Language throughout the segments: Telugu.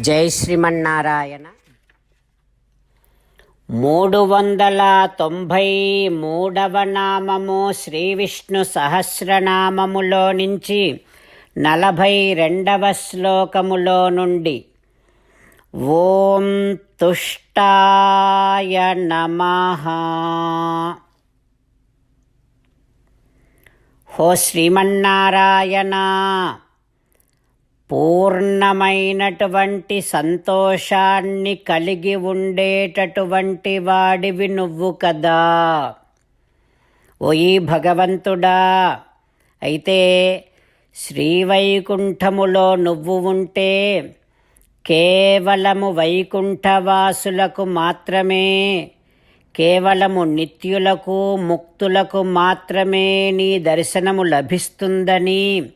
జై శ్రీమన్నారాయణ. మూడు వందల తొంభై మూడవ నామము శ్రీ విష్ణు సహస్రనామములో నుంచి నలభై రెండవ శ్లోకములో నుండి ఓం తుష్టాయ నమ. హో శ్రీమన్నారాయణ. పూర్ణమైనటువంటి సంతోషాన్ని కలిగి ఉండేటటువంటి వాడివి నువ్వు కదా. ఓయి భగవంతుడా అయితే శ్రీవైకుంఠములో నువ్వు ఉంటే కేవలము వైకుంఠవాసులకు మాత్రమే కేవలము నిత్యులకు ముక్తులకు మాత్రమే నీ దర్శనము లభిస్తుందని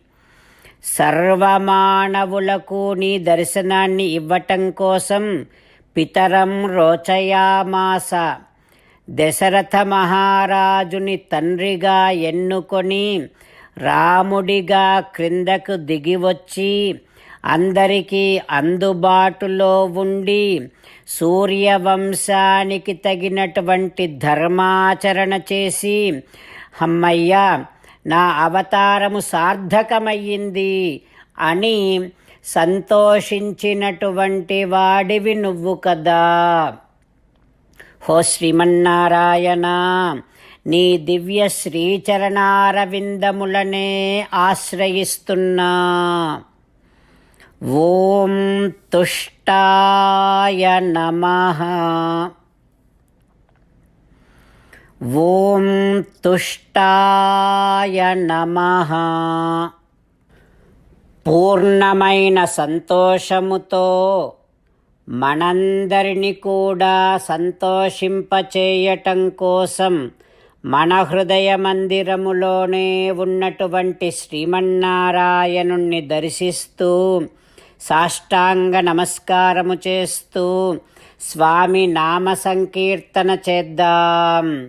సర్వమానవులకు నీ దర్శనాన్ని ఇవ్వటం కోసం పితరం రోచయామాస. దశరథ మహారాజుని తండ్రిగా ఎన్నుకొని రాముడిగా క్రిందకు దిగివచ్చి అందరికీ అందుబాటులో ఉండి సూర్యవంశానికి తగినటువంటి ధర్మాచరణ చేసి అమ్మయ్య నా అవతారము సార్థకమయ్యింది అని సంతోషించినటువంటి వాడివి నువ్వు కదా. హో శ్రీమన్నారాయణ నీ దివ్య శ్రీచరణారవిందములనే ఆశ్రయిస్తున్నా. ఓం తుష్టాయ నమః. ఓం తుష్టాయ నమః. పూర్ణమైన సంతోషముతో మనందరిని కూడా సంతోషింపచేయటం కోసం మన హృదయ మందిరములోనే ఉన్నటువంటి శ్రీమన్నారాయణుణ్ణి దర్శిస్తూ సాష్టాంగ నమస్కారము చేస్తూ స్వామి నామ సంకీర్తన చేద్దాం.